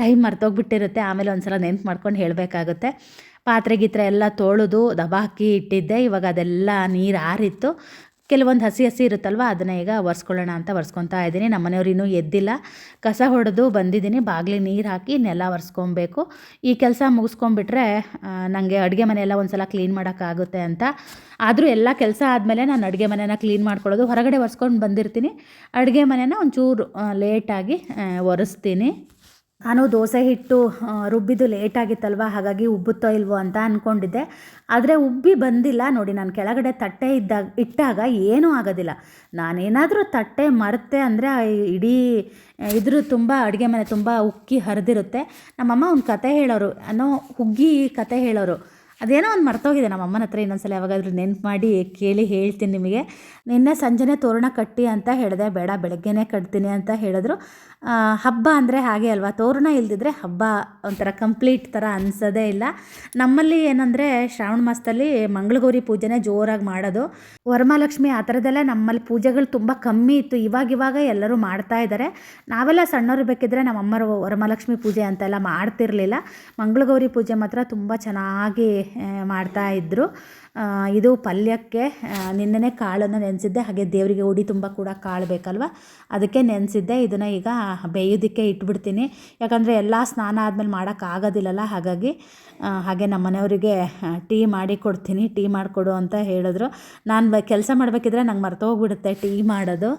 ಟೈಮ್ ಮರ್ತೋಗ್ಬಿಟ್ಟಿರುತ್ತೆ ಆಮೇಲೆ ಒಂದು ಸಲ ನೆನ್ಪು ಮಾಡ್ಕೊಂಡು ಹೇಳಬೇಕಾಗುತ್ತೆ. ಪಾತ್ರೆ ಗೀತ್ರೆ ಎಲ್ಲ ತೊಳೆದು ದಬಾಕಿ ಇಟ್ಟಿದ್ದೆ. ಇವಾಗ ಅದೆಲ್ಲ ನೀರು ಆರಿತ್ತು. ಕೆಲವೊಂದು ಹಸಿ ಹಸಿ ಇರುತ್ತಲ್ವ, ಅದನ್ನು ಈಗ ಒರೆಸ್ಕೊಳ್ಳೋಣ ಅಂತ ಒರೆಸ್ಕೊತಾ ಇದ್ದೀನಿ. ನಮ್ಮ ಇನ್ನೂ ಎದ್ದಿಲ್ಲ. ಕಸ ಹೊಡೆದು ಬಂದಿದ್ದೀನಿ. ಬಾಗಿಲಿಗೆ ನೀರು ಹಾಕಿ ನೆಲ ಒರೆಸ್ಕೊಬೇಕು. ಈ ಕೆಲಸ ಮುಗಿಸ್ಕೊಂಬಿಟ್ರೆ ನನಗೆ ಅಡುಗೆ ಮನೆಯೆಲ್ಲ ಒಂದು ಸಲ ಕ್ಲೀನ್ ಮಾಡೋಕ್ಕಾಗುತ್ತೆ ಅಂತ. ಆದರೂ ಎಲ್ಲ ಕೆಲಸ ಆದಮೇಲೆ ನಾನು ಅಡುಗೆ ಮನೆನ ಕ್ಲೀನ್ ಮಾಡ್ಕೊಳ್ಳೋದು. ಹೊರಗಡೆ ಒರೆಸ್ಕೊಂಡು ಬಂದಿರ್ತೀನಿ. ಅಡುಗೆ ಮನೆನ ಒಂಚೂರು ಲೇಟಾಗಿ ಒರೆಸ್ತೀನಿ. ನಾನು ದೋಸೆ ಹಿಟ್ಟು ರುಬ್ಬಿದ್ದು ಲೇಟ್ ಆಗಿತ್ತಲ್ವ, ಹಾಗಾಗಿ ಉಬ್ಬುತ್ತೋ ಇಲ್ವೋ ಅಂತ ಅಂದ್ಕೊಂಡಿದ್ದೆ ಆದರೆ ಉಬ್ಬಿ ಬಂದಿಲ್ಲ ನೋಡಿ, ನಾನು ಕೆಳಗಡೆ ತಟ್ಟೆ ಇದ್ದಾಗ, ಇಟ್ಟಾಗ ಏನೂ ಆಗೋದಿಲ್ಲ. ನಾನೇನಾದರೂ ತಟ್ಟೆ ಮರೆತೆ ಅಂದರೆ ಇಡೀ ಇದ್ರ ತುಂಬ, ಅಡುಗೆ ಮನೆ ತುಂಬ ಉಕ್ಕಿ ಹರಿದಿರುತ್ತೆ. ನಮ್ಮಮ್ಮ ಒಂದು ಕತೆ ಹೇಳೋರು ಅನ್ನೋ ಹುಗ್ಗಿ ಕತೆ ಹೇಳೋರು. ಅದೇನೋ ಒಂದು ಮರ್ತೋಗಿದೆ ನಮ್ಮ ಅಮ್ಮನ ಹತ್ರ ಇನ್ನೊಂದ್ಸಲ ಯಾವಾಗಾದ್ರೂ ನೆನ್ಪು ಮಾಡಿ ಕೇಳಿ ಹೇಳ್ತೀನಿ ನಿಮಗೆ. ನಿನ್ನೆ ಸಂಜೆನೆ ತೋರಣ ಕಟ್ಟಿ ಅಂತ ಹೇಳಿದೆ, ಬೇಡ, ಬೆಳಗ್ಗೆನೇ ಕಟ್ತೀನಿ ಅಂತ ಹೇಳಿದ್ರು. ಹಬ್ಬ ಅಂದರೆ ಹಾಗೆ ಅಲ್ವಾ? ತೋರಣ ಇಲ್ದಿದ್ರೆ ಹಬ್ಬ ಒಂಥರ ಕಂಪ್ಲೀಟ್ ಥರ ಅನ್ಸೋದೇ ಇಲ್ಲ. ನಮ್ಮಲ್ಲಿ ಏನಂದರೆ ಶ್ರಾವಣ ಮಾಸದಲ್ಲಿ ಮಂಗಳಗೌರಿ ಪೂಜೆನೇ ಜೋರಾಗಿ ಮಾಡೋದು. ವರಮಹಾಲಕ್ಷ್ಮಿ ಆ ಥರದ್ದೆಲ್ಲ ನಮ್ಮಲ್ಲಿ ಪೂಜೆಗಳು ತುಂಬ ಕಮ್ಮಿ ಇತ್ತು. ಇವಾಗ ಇವಾಗ ಎಲ್ಲರೂ ಮಾಡ್ತಾ ಇದ್ದಾರೆ ನಾವೆಲ್ಲ ಸಣ್ಣವ್ರು ಬೇಕಿದ್ರೆ ನಮ್ಮ ಅಮ್ಮರು ವರಮಹಾಲಕ್ಷ್ಮಿ ಪೂಜೆ ಅಂತೆಲ್ಲ ಮಾಡ್ತಿರ್ಲಿಲ್ಲ. ಮಂಗಳಗೌರಿ ಪೂಜೆ ಮಾತ್ರ ತುಂಬ ಚೆನ್ನಾಗಿ ಮಾಡ್ತಾ ಇದ್ದರು ಇದು ಪಲ್ಯಕ್ಕೆ ನಿನ್ನೆ ಕಾಳನ್ನು ನೆನೆಸಿದ್ದೆ. ಹಾಗೆ ದೇವರಿಗೆ ಉಡಿ ತುಂಬ ಕೂಡ ಕಾಳು ಬೇಕಲ್ವ? ಅದಕ್ಕೆ ನೆನೆಸಿದ್ದೆ. ಇದನ್ನು ಈಗ ಬೇಯೋದಕ್ಕೆ ಇಟ್ಬಿಡ್ತೀನಿ. ಯಾಕಂದರೆ ಎಲ್ಲ ಸ್ನಾನ ಆದಮೇಲೆ ಮಾಡೋಕ್ಕಾಗೋದಿಲ್ಲಲ್ಲ ಹಾಗಾಗಿ ಹಾಗೆ ನಮ್ಮ ಮನೆಯವರಿಗೆ ಟೀ ಮಾಡಿ ಕೊಡ್ತೀನಿ. ಟೀ ಮಾಡಿಕೊಡು ಅಂತ ಹೇಳಿದ್ರು. ನಾನು ಕೆಲಸ ಮಾಡಬೇಕಿದ್ರೆ ನಂಗೆ ಮರ್ತೋಗ್ಬಿಡುತ್ತೆ ಟೀ ಮಾಡೋದು.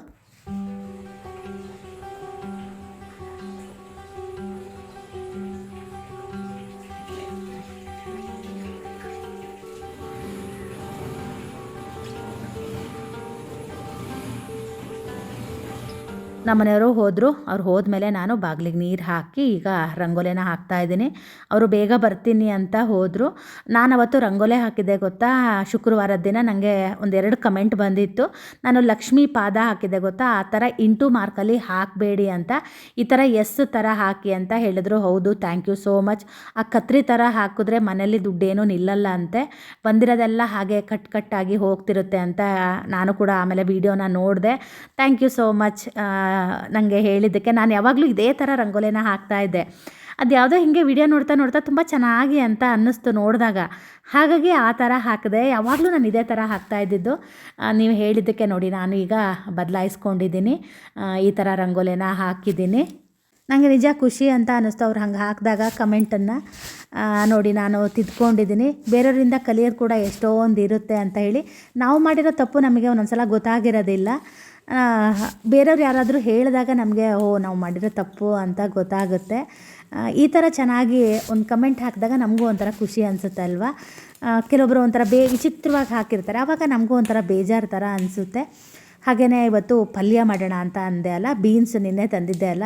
ನಮ್ಮ ಮನೆಯವರು ಹೋದರು. ಅವ್ರು ಹೋದ್ಮೇಲೆ ನಾನು ಬಾಗಿಲಿಗೆ ನೀರು ಹಾಕಿ ಈಗ ರಂಗೋಲಿನ ಹಾಕ್ತಾ ಇದ್ದೀನಿ. ಅವರು ಬೇಗ ಬರ್ತೀನಿ ಅಂತ ಹೋದರು. ನಾನು ಅವತ್ತು ರಂಗೋಲೆ ಹಾಕಿದ್ದೆ ಗೊತ್ತಾ? ಶುಕ್ರವಾರದ ದಿನ ನನಗೆ ಒಂದೆರಡು ಕಮೆಂಟ್ ಬಂದಿತ್ತು. ನಾನು ಲಕ್ಷ್ಮೀ ಪಾದ ಹಾಕಿದ್ದೆ ಗೊತ್ತಾ? ಆ ಥರ ಇಂಟು ಮಾರ್ಕಲ್ಲಿ ಹಾಕಬೇಡಿ ಅಂತ, ಈ ಥರ ಎಸ್ ಥರ ಹಾಕಿ ಅಂತ ಹೇಳಿದ್ರು. ಹೌದು ಥ್ಯಾಂಕ್ ಯು ಸೋ ಮಚ್ ಆ ಕತ್ರಿ ಥರ ಹಾಕಿದ್ರೆ ಮನೇಲಿ ದುಡ್ಡೇನೂ ನಿಲ್ಲಲ್ಲ ಅಂತೆ. ಬಂದಿರೋದೆಲ್ಲ ಹಾಗೆ ಕಟ್ ಕಟ್ಟಾಗಿ ಹೋಗ್ತಿರುತ್ತೆ ಅಂತ ನಾನು ಕೂಡ ಆಮೇಲೆ ವೀಡಿಯೋನ ನೋಡಿದೆ. ಥ್ಯಾಂಕ್ ಯು ಸೋ ಮಚ್ ನನಗೆ ಹೇಳಿದ್ದಕ್ಕೆ. ನಾನು ಯಾವಾಗಲೂ ಇದೇ ಥರ ರಂಗೋಲಿನ ಹಾಕ್ತಾ ಇದ್ದೆ. ಅದು ಯಾವುದೋ ಹೀಗೆ ವಿಡಿಯೋ ನೋಡ್ತಾ ನೋಡ್ತಾ ತುಂಬ ಚೆನ್ನಾಗಿ ಅಂತ ಅನ್ನಿಸ್ತು ನೋಡಿದಾಗ. ಹಾಗಾಗಿ ಆ ಥರ ಹಾಕಿದೆ. ಯಾವಾಗಲೂ ನಾನು ಇದೇ ಥರ ಹಾಕ್ತಾ ಇದ್ದಿದ್ದು. ನೀವು ಹೇಳಿದ್ದಕ್ಕೆ ನೋಡಿ ನಾನು ಈಗ ಬದಲಾಯಿಸ್ಕೊಂಡಿದ್ದೀನಿ. ಈ ಥರ ರಂಗೋಲಿನ ಹಾಕಿದ್ದೀನಿ. ನನಗೆ ನಿಜ ಖುಷಿ ಅಂತ ಅನ್ನಿಸ್ತು. ಅವ್ರು ಹಂಗೆ ಹಾಕಿದಾಗ ಕಮೆಂಟನ್ನು ನೋಡಿ ನಾನು ತಿದ್ಕೊಂಡಿದ್ದೀನಿ. ಬೇರೆಯವರಿಂದ ಕಲಿಯೋದು ಕೂಡ ಎಷ್ಟೊಂದು ಇರುತ್ತೆ ಅಂತ ಹೇಳಿ. ನಾವು ಮಾಡಿರೋ ತಪ್ಪು ನಮಗೆ ಒಂದೊಂದ್ಸಲ ಗೊತ್ತಾಗಿರೋದಿಲ್ಲ. ಆ, ಬೇರೆಯವ್ರು ಯಾರಾದರೂ ಹೇಳಿದಾಗ ನಮಗೆ, ಓ, ನಾವು ಮಾಡಿರೋ ತಪ್ಪು ಅಂತ ಗೊತ್ತಾಗುತ್ತೆ. ಈ ಥರ ಚೆನ್ನಾಗಿ ಒಂದು ಕಮೆಂಟ್ ಹಾಕಿದಾಗ ನಮಗೂ ಒಂಥರ ಖುಷಿ ಅನಿಸುತ್ತೆ ಅಲ್ವಾ? ಕೆಲವೊಬ್ಬರು ಒಂಥರ ಬೇ, ವಿಚಿತ್ರವಾಗಿ ಹಾಕಿರ್ತಾರೆ. ಆವಾಗ ನಮಗೂ ಒಂಥರ ಬೇಜಾರು ಥರ ಅನಿಸುತ್ತೆ. ಹಾಗೆಯೇ ಇವತ್ತು ಪಲ್ಯ ಮಾಡೋಣ ಅಂತ ಅಂದೆ ಅಲ್ಲ ಬೀನ್ಸ್ ನಿನ್ನೆ ತಂದಿದ್ದೆ ಅಲ್ಲ,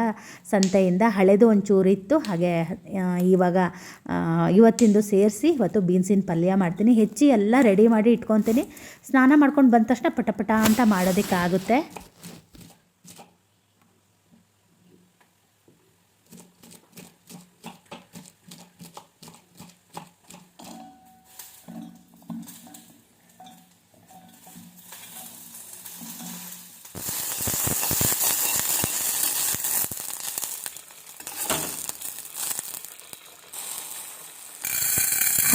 ಸಂತೆಯಿಂದ ಹಳೆದು ಒಂಚೂರು ಇತ್ತು, ಹಾಗೆ ಇವಾಗ ಇವತ್ತಿಂದು ಸೇರಿಸಿ ಇವತ್ತು ಬೀನ್ಸಿನ ಪಲ್ಯ ಮಾಡ್ತೀನಿ. ಹೆಚ್ಚಿ ಎಲ್ಲ ರೆಡಿ ಮಾಡಿ ಇಟ್ಕೊತೀನಿ. ಸ್ನಾನ ಮಾಡ್ಕೊಂಡು ಬಂದ ತಕ್ಷಣ ಪಟ ಪಟ ಅಂತ ಮಾಡೋದಕ್ಕಾಗುತ್ತೆ.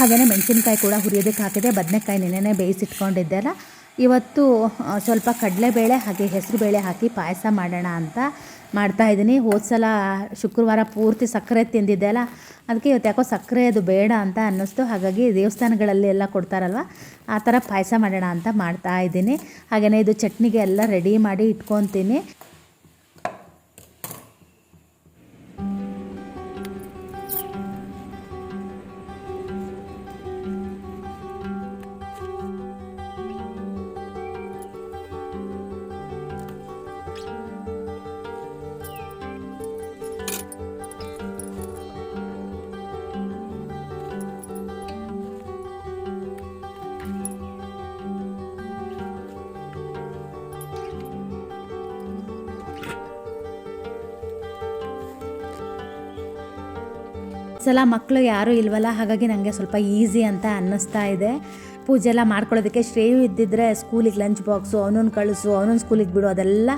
ಹಾಗೆಯೇ ಮೆಣಸಿನ್ಕಾಯಿ ಕೂಡ ಹುರಿಯೋದಕ್ಕೆ ಹಾಕಿದೆ. ಬದನೆಕಾಯಿ ನೆನೆನೇ ಬೇಯಿಸಿಟ್ಕೊಂಡಿದ್ದೆಲ್ಲ ಇವತ್ತು ಸ್ವಲ್ಪ ಕಡಲೆಬೇಳೆ ಹಾಗೆ ಹೆಸರುಬೇಳೆ ಹಾಕಿ ಪಾಯಸ ಮಾಡೋಣ ಅಂತ ಮಾಡ್ತಾಯಿದ್ದೀನಿ ಹೋದ ಸಲ ಶುಕ್ರವಾರ ಪೂರ್ತಿ ಸಕ್ಕರೆ ತಿಂದಿದ್ದೆ ಅಲ್ಲ. ಅದಕ್ಕೆ ಇವತ್ತು ಯಾಕೋ ಸಕ್ಕರೆ ಅದು ಬೇಡ ಅಂತ ಅನ್ನಿಸ್ತು. ಹಾಗಾಗಿ ದೇವಸ್ಥಾನಗಳಲ್ಲಿ ಎಲ್ಲ ಕೊಡ್ತಾರಲ್ವ, ಆ ಥರ ಪಾಯಸ ಮಾಡೋಣ ಅಂತ ಮಾಡ್ತಾ ಇದ್ದೀನಿ. ಹಾಗೆಯೇ ಇದು ಚಟ್ನಿಗೆ ಎಲ್ಲ ರೆಡಿ ಮಾಡಿ ಇಟ್ಕೊತೀನಿ. ಸಲ ಮಕ್ಕಳು ಯಾರೂ ಇಲ್ವಲ್ಲ, ಹಾಗಾಗಿ ನನಗೆ ಸ್ವಲ್ಪ ಈಸಿ ಅಂತ ಅನ್ನಿಸ್ತಾ ಇದೆ. ಪೂಜೆ ಎಲ್ಲ ಮಾಡ್ಕೊಳ್ಳೋದಕ್ಕೆ ಶ್ರೇಯು ಇದ್ದಿದ್ರೆ ಸ್ಕೂಲಿಗೆ ಲಂಚ್ ಬಾಕ್ಸು ಅವನೊಂದು ಕಳಿಸು ಅವನೊಂದು ಸ್ಕೂಲಿಗೆ ಬಿಡು, ಅದೆಲ್ಲ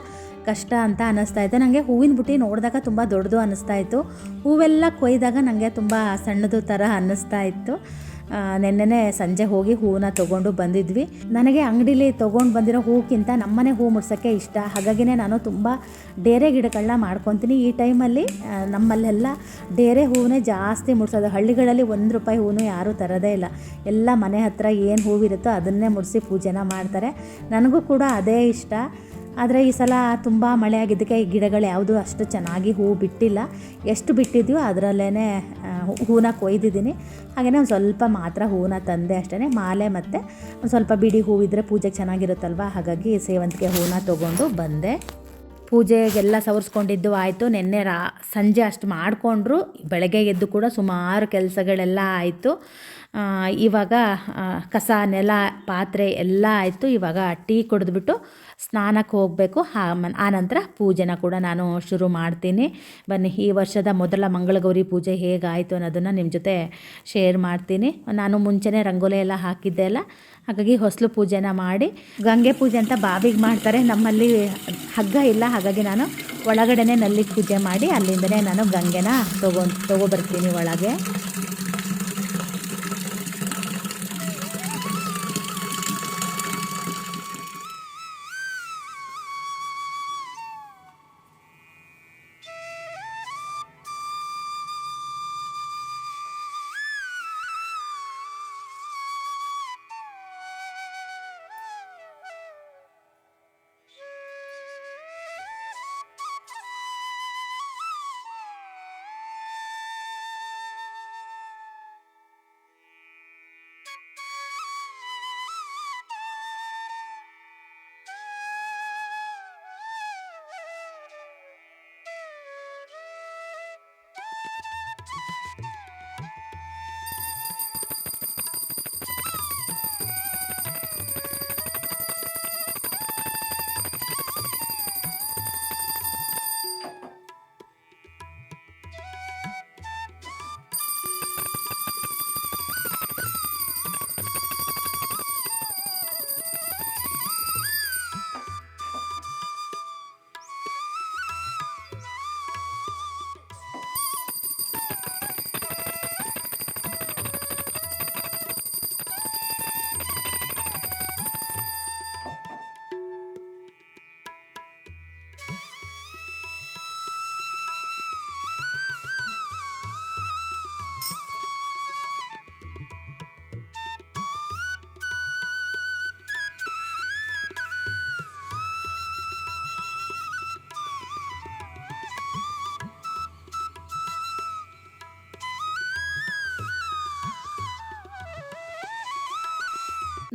ಕಷ್ಟ ಅಂತ ಅನ್ನಿಸ್ತಾ ಇತ್ತು. ನನಗೆ ಹೂವಿನ ಬುಟ್ಟಿ ನೋಡಿದಾಗ ತುಂಬ ದೊಡ್ಡದು ಅನ್ನಿಸ್ತಾ ಇತ್ತು. ಹೂವೆಲ್ಲ ಕೊಯ್ದಾಗ ನನಗೆ ತುಂಬ ಸಣ್ಣದು ಥರ ಅನ್ನಿಸ್ತಾ ಇತ್ತು. ನೆನ್ನೆನೆ ಸಂಜೆ ಹೋಗಿ ಹೂವನ್ನ ತೊಗೊಂಡು ಬಂದಿದ್ವಿ. ನನಗೆ ಅಂಗಡಿಲಿ ತೊಗೊಂಡು ಬಂದಿರೋ ಹೂಕ್ಕಿಂತ ನಮ್ಮನೆ ಹೂ ಮುಡ್ಸೋಕ್ಕೆ ಇಷ್ಟ. ಹಾಗಾಗಿನೇ ನಾನು ತುಂಬ ಡೇರೆ ಗಿಡಗಳನ್ನ ಮಾಡ್ಕೊತೀನಿ. ಈ ಟೈಮಲ್ಲಿ ನಮ್ಮಲ್ಲೆಲ್ಲ ಡೇರೆ ಹೂವನ್ನೇ ಜಾಸ್ತಿ ಮುಡ್ಸೋದು. ಹಳ್ಳಿಗಳಲ್ಲಿ ಒಂದು ರೂಪಾಯಿ ಹೂವು ಯಾರೂ ತರೋದೇ ಇಲ್ಲ. ಎಲ್ಲ ಮನೆ ಹತ್ರ ಏನು ಹೂವಿರುತ್ತೋ ಅದನ್ನೇ ಮುಡಿಸಿ ಪೂಜೆನ ಮಾಡ್ತಾರೆ. ನನಗೂ ಕೂಡ ಅದೇ ಇಷ್ಟ. ಆದರೆ ಈ ಸಲ ತುಂಬ ಮಳೆ ಆಗಿದ್ದಕ್ಕೆ ಈ ಗಿಡಗಳು ಯಾವುದೂ ಅಷ್ಟು ಚೆನ್ನಾಗಿ ಹೂವು ಬಿಟ್ಟಿಲ್ಲ. ಎಷ್ಟು ಬಿಟ್ಟಿದೆಯೋ ಅದರಲ್ಲೇ ಹೂವನ್ನ ಕೊಯ್ದಿದ್ದೀನಿ. ಹಾಗೆಯೇ ಒಂದು ಸ್ವಲ್ಪ ಮಾತ್ರ ಹೂವನ್ನ ತಂದೆ ಅಷ್ಟೇ ಮಾಲೆ ಮತ್ತು ಒಂದು ಸ್ವಲ್ಪ ಬಿಡಿ ಹೂವಿದ್ರೆ ಪೂಜೆಗೆ ಚೆನ್ನಾಗಿರುತ್ತಲ್ವ? ಹಾಗಾಗಿ ಸೇವಂತಿಗೆ ಹೂವನ್ನ ತೊಗೊಂಡು ಬಂದೆ. ಪೂಜೆಗೆಲ್ಲ ಸವರ್ಸ್ಕೊಂಡಿದ್ದು ಆಯಿತು. ನಿನ್ನೆ ರಾ, ಸಂಜೆ ಅಷ್ಟು ಮಾಡಿಕೊಂಡ್ರು. ಬೆಳಗ್ಗೆ ಎದ್ದು ಕೂಡ ಸುಮಾರು ಕೆಲಸಗಳೆಲ್ಲ ಆಯಿತು. ಇವಾಗ ಕಸ, ನೆಲ, ಪಾತ್ರೆ ಎಲ್ಲ ಆಯಿತು. ಇವಾಗ ಟೀ ಕುಡಿದ್ಬಿಟ್ಟು ಸ್ನಾನಕ್ಕೆ ಹೋಗಬೇಕು. ಆ ನಂತರ ಪೂಜೆನ ಕೂಡ ನಾನು ಶುರು ಮಾಡ್ತೀನಿ. ಬನ್ನಿ, ಈ ವರ್ಷದ ಮೊದಲ ಮಂಗಳಗೌರಿ ಪೂಜೆ ಹೇಗಾಯಿತು ಅನ್ನೋದನ್ನು ನಿಮ್ಮ ಜೊತೆ ಶೇರ್ ಮಾಡ್ತೀನಿ. ನಾನು ಮುಂಚೆನೇ ರಂಗೋಲಿ ಎಲ್ಲ ಹಾಕಿದ್ದೆ ಅಲ್ಲ? ಹಾಗಾಗಿ ಹೊಸಲು ಪೂಜೆನ ಮಾಡಿ. ಗಂಗೆ ಪೂಜೆ ಅಂತ ಬಾವಿಗೆ ಮಾಡ್ತಾರೆ. ನಮ್ಮಲ್ಲಿ ಹಗ್ಗ ಇಲ್ಲ. ಹಾಗಾಗಿ ನಾನು ಒಳಗಡೆನೇ ನಲ್ಲಿ ಪೂಜೆ ಮಾಡಿ ಅಲ್ಲಿಂದನೇ ನಾನು ಗಂಗೆನ ತಗೊಂಡು ತೊಗೊಬರ್ತೀನಿ ಒಳಗೆ.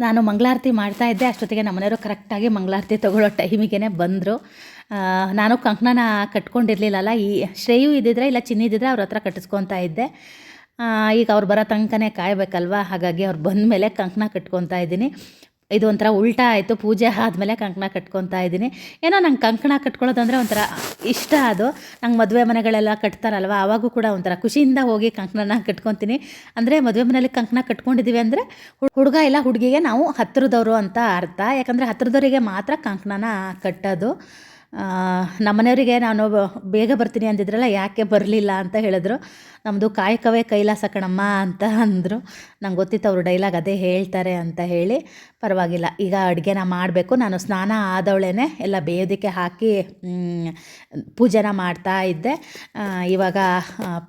ನಾನು ಮಂಗಳಾರತಿ ಮಾಡ್ತಾ ಇದ್ದೆ. ಅಷ್ಟೊತ್ತಿಗೆ ನಮ್ಮನೆಯವರು ಕರೆಕ್ಟಾಗಿ ಮಂಗಳಾರತಿ ತೊಗೊಳ್ಳೋ ಟೈಮಿಗೆ ಬಂದರು. ನಾನು ಕಂಕಣನ ಕಟ್ಕೊಂಡಿರಲಿಲ್ಲಲ್ಲ, ಈ ಶ್ರೇಯು ಇದ್ದಿದ್ರೆ ಇಲ್ಲ ಚಿನ್ನಿ ಇದ್ದಿದ್ರೆ ಅವ್ರ ಹತ್ರ ಕಟ್ಟಿಸ್ಕೊತಾ ಇದ್ದೆ. ಈಗ ಅವ್ರು ಬರೋ ತನಕನೇ ಕಾಯಬೇಕಲ್ವ? ಹಾಗಾಗಿ ಅವ್ರು ಬಂದ ಮೇಲೆ ಕಂಕಣ ಕಟ್ಕೊತಾ ಇದ್ದೀನಿ. ಇದು ಒಂಥರ ಉಲ್ಟಾ ಆಯಿತು, ಪೂಜೆ ಆದಮೇಲೆ ಕಂಕಣ ಕಟ್ಕೊತಾ ಇದ್ದೀನಿ. ಏನೋ ನಂಗೆ ಕಂಕಣ ಕಟ್ಕೊಳ್ಳೋದಂದ್ರೆ ಒಂಥರ ಇಷ್ಟ ಅದು. ನಂಗೆ ಮದುವೆ ಮನೆಗಳೆಲ್ಲ ಕಟ್ತಾರಲ್ವ ಆವಾಗೂ ಕೂಡ ಒಂಥರ ಖುಷಿಯಿಂದ ಹೋಗಿ ಕಂಕಣನ ಕಟ್ಕೊತೀನಿ. ಅಂದರೆ ಮದುವೆ ಮನೇಲಿ ಕಂಕಣ ಕಟ್ಕೊಂಡಿದ್ದೀವಿ ಅಂದರೆ ಹುಡುಗ ಇಲ್ಲ ಹುಡುಗಿಗೆ ನಾವು ಹತ್ತಿರದವರು ಅಂತ ಅರ್ಥ. ಯಾಕಂದರೆ ಹತ್ತಿರದವರಿಗೆ ಮಾತ್ರ ಕಂಕಣನ ಕಟ್ಟೋದು. ನಮ್ಮನೆಯವರಿಗೆ ನಾನು ಬೇಗ ಬರ್ತೀನಿ ಅಂದಿದ್ರಲ್ಲ, ಯಾಕೆ ಬರಲಿಲ್ಲ ಅಂತ ಹೇಳಿದ್ರು. ನಮ್ಮದು ಕಾಯಕವೇ ಕೈಲಾಸ ಕಣಮ್ಮ ಅಂತ ಅಂದರು. ನಂಗೆ ಗೊತ್ತಿತ್ತು ಅವರು ಡೈಲಾಗ್ ಅದೇ ಹೇಳ್ತಾರೆ ಅಂತ ಹೇಳಿ. ಪರವಾಗಿಲ್ಲ, ಈಗ ಅಡುಗೆನ ಮಾಡಬೇಕು. ನಾನು ಸ್ನಾನ ಆದವಳೇ ಎಲ್ಲ ಬೇಯೋದಕ್ಕೆ ಹಾಕಿ ಪೂಜೆನ ಮಾಡ್ತಾ ಇದ್ದೆ. ಇವಾಗ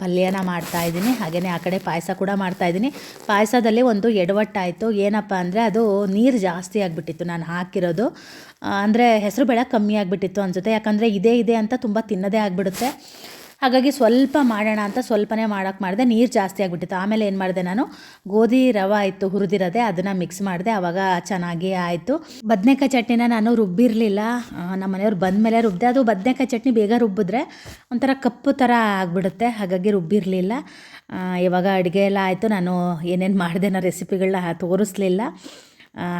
ಪಲ್ಯನ ಮಾಡ್ತಾ ಇದ್ದೀನಿ. ಹಾಗೆಯೇ ಆ ಕಡೆ ಪಾಯಸ ಕೂಡ ಮಾಡ್ತಾ ಇದ್ದೀನಿ. ಪಾಯಸದಲ್ಲಿ ಒಂದು ಎಡವಟ್ಟಾಯಿತು. ಏನಪ್ಪ ಅಂದರೆ ಅದು ನೀರು ಜಾಸ್ತಿ ಆಗಿಬಿಟ್ಟಿತ್ತು ನಾನು ಹಾಕಿರೋದು. ಅಂದರೆ ಹೆಸರು ಬೇಳೆ ಕಮ್ಮಿ ಆಗಿಬಿಟ್ಟಿತ್ತು ಅನಿಸುತ್ತೆ. ಯಾಕಂದರೆ ಇದೇ ಇದೆ ಅಂತ ತುಂಬ ತಿನ್ನೋದೇ ಆಗಿಬಿಡುತ್ತೆ. ಹಾಗಾಗಿ ಸ್ವಲ್ಪ ಮಾಡೋಣ ಅಂತ ಸ್ವಲ್ಪನೇ ಮಾಡೋಕ್ಕೆ ಮಾಡಿದೆ. ನೀರು ಜಾಸ್ತಿ ಆಗಿಬಿಟ್ಟಿತ್ತು. ಆಮೇಲೆ ಏನು ಮಾಡಿದೆ ನಾನು? ಗೋಧಿ ರವೆ ಇತ್ತು ಹುರಿದಿರೋದೆ. ಅದನ್ನು ಮಿಕ್ಸ್ ಮಾಡಿದೆ. ಆವಾಗ ಚೆನ್ನಾಗಿ ಆಯಿತು. ಬದನೆಕಾಯಿ ಚಟ್ನಿನ ನಾನು ರುಬ್ಬಿರಲಿಲ್ಲ. ನಮ್ಮ ಮನೆಯವ್ರು ಬಂದಮೇಲೆ ರುಬ್ಬಿದೆ ಅದು ಬದನೆಕಾಯಿ ಚಟ್ನಿ ಬೇಗ ರುಬ್ಬಿದ್ರೆ ಒಂಥರ ಕಪ್ಪು ಥರ ಆಗಿಬಿಡುತ್ತೆ. ಹಾಗಾಗಿ ರುಬ್ಬಿರಲಿಲ್ಲ. ಇವಾಗ ಅಡುಗೆ ಎಲ್ಲ ಆಯಿತು. ನಾನು ಏನೇನು ಮಾಡಿದೆ ಅನ್ನೋ ರೆಸಿಪಿಗಳನ್ನ ತೋರಿಸ್ಲಿಲ್ಲ.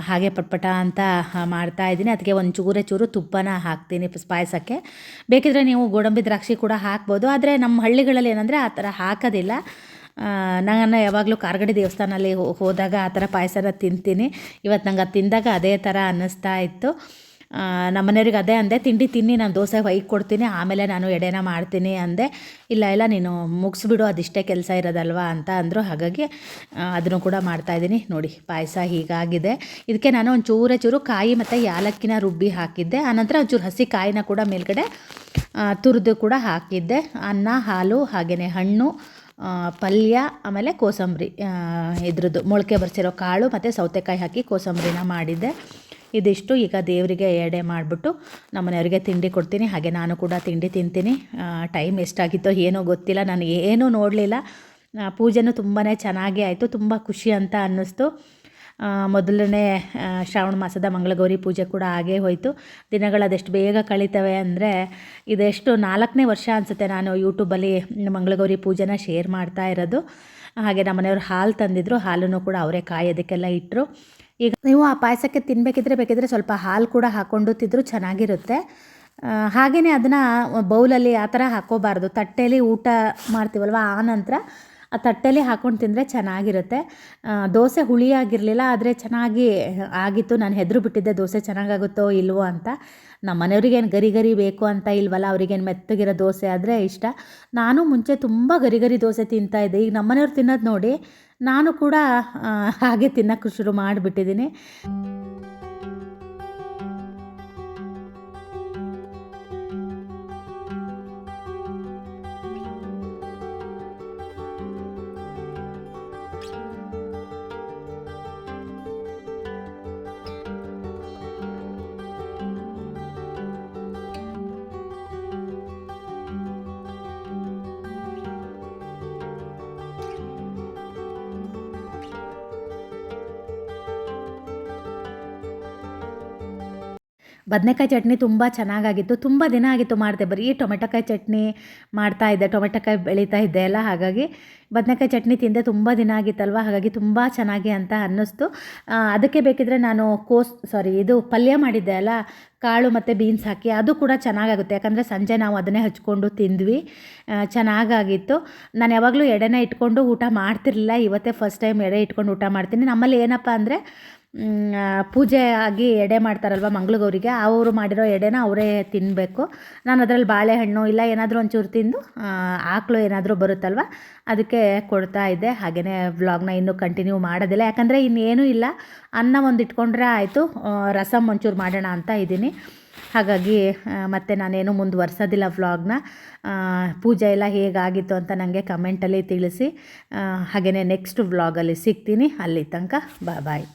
ಹಾಗೆ ಪಟ್ಪಟ ಅಂತ ಮಾಡ್ತಾ ಇದ್ದೀನಿ. ಅದಕ್ಕೆ ಒಂದು ಚೂರೇ ಚೂರು ತುಪ್ಪನ ಹಾಕ್ತೀನಿ ಪಾಯಸಕ್ಕೆ. ಬೇಕಿದ್ರೆ ನೀವು ಗೋಡಂಬಿ ದ್ರಾಕ್ಷಿ ಕೂಡ ಹಾಕ್ಬೋದು. ಆದರೆ ನಮ್ಮ ಹಳ್ಳಿಗಳಲ್ಲಿ ಏನಂದರೆ ಆ ಥರ ಹಾಕೋದಿಲ್ಲ. ನಾನು ಯಾವಾಗಲೂ ಕಾರ್ಗಡಿ ದೇವಸ್ಥಾನಲ್ಲಿ ಹೋದಾಗ ಆ ಥರ ಪಾಯಸನ ತಿಂತೀನಿ. ಇವತ್ತು ನಂಗೆ ಅದು ತಿಂದಾಗ ಅದೇ ಥರ ಅನ್ನಿಸ್ತಾ ಇತ್ತು. ಆ, ನಮ್ಮ ಮನೆಯವ್ರಿಗೆ ಅದೇ ಅಂದೆ ತಿಂಡಿ ತಿನ್ನಿ ನಾನು ದೋಸೆ ಹೊಯ್ಗೆ ಕೊಡ್ತೀನಿ ಆಮೇಲೆ ನಾನು ಎಡೆನ ಮಾಡ್ತೀನಿ ಅಂದೆ. ಇಲ್ಲ ಇಲ್ಲ ನೀನು ಮುಗಿಸ್ಬಿಡು ಅದಿಷ್ಟೇ ಕೆಲಸ ಇರೋದಲ್ವಾ ಅಂತ ಅಂದರು. ಹಾಗಾಗಿ ಅದನ್ನು ಕೂಡ ಮಾಡ್ತಾಯಿದ್ದೀನಿ ನೋಡಿ ಪಾಯಸ ಹೀಗಾಗಿದೆ. ಇದಕ್ಕೆ ನಾನು ಒಂದು ಚೂರೇ ಚೂರು ಕಾಯಿ ಮತ್ತು ಯಾಲಕ್ಕಿನ ರುಬ್ಬಿ ಹಾಕಿದ್ದೆ. ಆನಂತರ ಒಂಚೂರು ಹಸಿ ಕಾಯಿನ ಕೂಡ ಮೇಲ್ಗಡೆ ತುರಿದು ಕೂಡ ಹಾಕಿದ್ದೆ. ಅನ್ನ ಹಾಲು ಹಾಗೆಯೇ ಹಣ್ಣು ಪಲ್ಯ ಆಮೇಲೆ ಕೋಸಂಬರಿ ಇದ್ರದ್ದು ಮೊಳಕೆ ಬರ್ಸಿರೋ ಕಾಳು ಮತ್ತು ಸೌತೆಕಾಯಿ ಹಾಕಿ ಕೋಸಂಬರಿನ ಮಾಡಿದ್ದೆ. ಇದಿಷ್ಟು ಈಗ ದೇವರಿಗೆ ಎಡೆ ಮಾಡಿಬಿಟ್ಟು ನಮ್ಮ ಮನೆಯವ್ರಿಗೆ ತಿಂಡಿ ಕೊಡ್ತೀನಿ. ಹಾಗೆ ನಾನು ಕೂಡ ತಿಂಡಿ ತಿಂತೀನಿ. ಟೈಮ್ ಎಷ್ಟಾಗಿತ್ತೋ ಏನೋ ಗೊತ್ತಿಲ್ಲ. ನಾನು ಏನೂ ನೋಡಲಿಲ್ಲ. ಪೂಜೆನೂ ತುಂಬಾ ಚೆನ್ನಾಗಿ ಆಯಿತು. ತುಂಬ ಖುಷಿ ಅಂತ ಅನ್ನಿಸ್ತು. ಮೊದಲನೇ ಶ್ರಾವಣ ಮಾಸದ ಮಂಗಳಗೌರಿ ಪೂಜೆ ಕೂಡ ಆಗೇ ಹೋಯಿತು. ದಿನಗಳು ಅದೆಷ್ಟು ಬೇಗ ಕಳೀತವೆ ಅಂದರೆ ಇದೆಷ್ಟು ನಾಲ್ಕನೇ ವರ್ಷ ಅನಿಸುತ್ತೆ ನಾನು ಯೂಟ್ಯೂಬಲ್ಲಿ ಮಂಗಳಗೌರಿ ಪೂಜೆನ ಶೇರ್ ಮಾಡ್ತಾ ಇರೋದು. ಹಾಗೆ ನಮ್ಮ ಮನೆಯವ್ರು ಹಾಲು ತಂದಿದ್ರು. ಹಾಲನ್ನು ಕೂಡ ಅವರೇ ಕಾಯೋದಕ್ಕೆಲ್ಲ ಇಟ್ಟರು ಈಗ ನೀವು ಆ ಪಾಯಸಕ್ಕೆ ತಿನ್ನಬೇಕಿದ್ರೆ ಬೇಕಿದ್ರೆ ಸ್ವಲ್ಪ ಹಾಲು ಕೂಡ ಹಾಕ್ಕೊಂಡು ತಿಂದರೂ ಚೆನ್ನಾಗಿರುತ್ತೆ. ಹಾಗೆಯೇ ಅದನ್ನು ಬೌಲಲ್ಲಿ ಆ ಥರ ಹಾಕ್ಕೋಬಾರ್ದು. ತಟ್ಟೆಯಲ್ಲಿ ಊಟ ಮಾಡ್ತೀವಲ್ವ ಆ ನಂತರ ಆ ತಟ್ಟೆಯಲ್ಲಿ ಹಾಕ್ಕೊಂಡು ತಿಂದರೆ ಚೆನ್ನಾಗಿರುತ್ತೆ. ದೋಸೆ ಹುಳಿಯಾಗಿರಲಿಲ್ಲ ಆದರೆ ಚೆನ್ನಾಗಿ ಆಗಿತ್ತು. ನಾನು ಹೆದರು ಬಿಟ್ಟಿದ್ದೆ ದೋಸೆ ಚೆನ್ನಾಗಾಗುತ್ತೋ ಇಲ್ವೋ ಅಂತ. ನಮ್ಮ ಮನೆಯವ್ರಿಗೇನು ಗರಿ ಗರಿ ಬೇಕು ಅಂತ ಇಲ್ವಲ್ಲ, ಅವ್ರಿಗೇನು ಮೆತ್ತಗಿರೋ ದೋಸೆ ಆದರೆ ಇಷ್ಟ. ನಾನು ಮುಂಚೆ ತುಂಬ ಗರಿ ಗರಿ ದೋಸೆ ತಿಂತಾಯಿದ್ದೆ ಈಗ ನಮ್ಮ ಮನೆಯವ್ರು ತಿನ್ನೋದು ನೋಡಿ ನಾನು ಕೂಡ ಹಾಗೆ ತಿನ್ನೋಕ್ಕೆ ಶುರು ಮಾಡಿಬಿಟ್ಟಿದ್ದೀನಿ. ಬದನೆಕಾಯಿ ಚಟ್ನಿ ತುಂಬ ಚೆನ್ನಾಗಾಗಿತ್ತು. ತುಂಬ ದಿನ ಆಗಿತ್ತು ಮಾಡಿದೆ. ಬರೀ ಟೊಮೆಟೊಕಾಯಿ ಚಟ್ನಿ ಮಾಡ್ತಾ ಇದ್ದೆ. ಟೊಮೆಟೊಕಾಯಿ ಬೆಳೀತಾ ಇದ್ದೆ ಅಲ್ಲ ಹಾಗಾಗಿ ಬದನೆಕಾಯಿ ಚಟ್ನಿ ತಿಂದೆ ತುಂಬ ದಿನ ಆಗಿತ್ತಲ್ವ? ಹಾಗಾಗಿ ತುಂಬ ಚೆನ್ನಾಗಿ ಅಂತ ಅನ್ನಿಸ್ತು. ಅದಕ್ಕೆ ಬೇಕಿದ್ರೆ ನಾನು ಕೋಸ್ ಸಾರಿ ಇದು ಪಲ್ಯ ಮಾಡಿದ್ದೆ ಅಲ್ಲ? ಕಾಳು ಮತ್ತು ಬೀನ್ಸ್ ಹಾಕಿ ಅದು ಕೂಡ ಚೆನ್ನಾಗಾಗುತ್ತೆ. ಯಾಕಂದರೆ ಸಂಜೆ ನಾವು ಅದನ್ನೇ ಹಚ್ಕೊಂಡು ತಿಂದ್ವಿ. ಚೆನ್ನಾಗಾಗಿತ್ತು. ನಾನು ಯಾವಾಗಲೂ ಎಡೆನ ಇಟ್ಕೊಂಡು ಊಟ ಮಾಡ್ತಿರಲಿಲ್ಲ. ಇವತ್ತೇ ಫಸ್ಟ್ ಟೈಮ್ ಎಡೆ ಇಟ್ಕೊಂಡು ಊಟ ಮಾಡ್ತೀನಿ. ನಮ್ಮಲ್ಲಿ ಏನಪ್ಪ ಅಂದರೆ ಪೂಜೆ ಆಗಿ ಎಡೆ ಮಾಡ್ತಾರಲ್ವ ಮಂಗಳಗೌರಿಗೆ ಅವರು ಮಾಡಿರೋ ಎಡೆನ ಅವರೇ ತಿನ್ನಬೇಕು ನಾನು ಅದರಲ್ಲಿ ಬಾಳೆಹಣ್ಣು ಇಲ್ಲ, ಏನಾದರೂ ಒಂಚೂರು ತಿಂದು ಆಕಳು ಏನಾದರೂ ಬರುತ್ತಲ್ವ, ಅದಕ್ಕೆ ಕೊಡ್ತಾ ಇದ್ದೆ. ಹಾಗೆಯೇ ವ್ಲಾಗ್ನ ಇನ್ನೂ ಕಂಟಿನ್ಯೂ ಮಾಡೋದಿಲ್ಲ. ಯಾಕಂದರೆ ಇನ್ನೇನೂ ಇಲ್ಲ. ಅನ್ನ ಒಂದು ಇಟ್ಕೊಂಡ್ರೆ ಆಯಿತು. ರಸಮ್ ಒಂಚೂರು ಮಾಡೋಣ ಅಂತ ಇದ್ದೀನಿ. ಹಾಗಾಗಿ ಮತ್ತೆ ನಾನೇನು ಮುಂದುವರ್ಸೋದಿಲ್ಲ ವ್ಲಾಗ್ನ. ಪೂಜೆ ಎಲ್ಲ ಹೇಗಾಗಿತ್ತು ಅಂತ ನನಗೆ ಕಮೆಂಟಲ್ಲಿ ತಿಳಿಸಿ. ಹಾಗೆಯೇ ನೆಕ್ಸ್ಟ್ ವ್ಲಾಗಲ್ಲಿ ಸಿಗ್ತೀನಿ. ಅಲ್ಲಿ ತನಕ ಬಾಯ್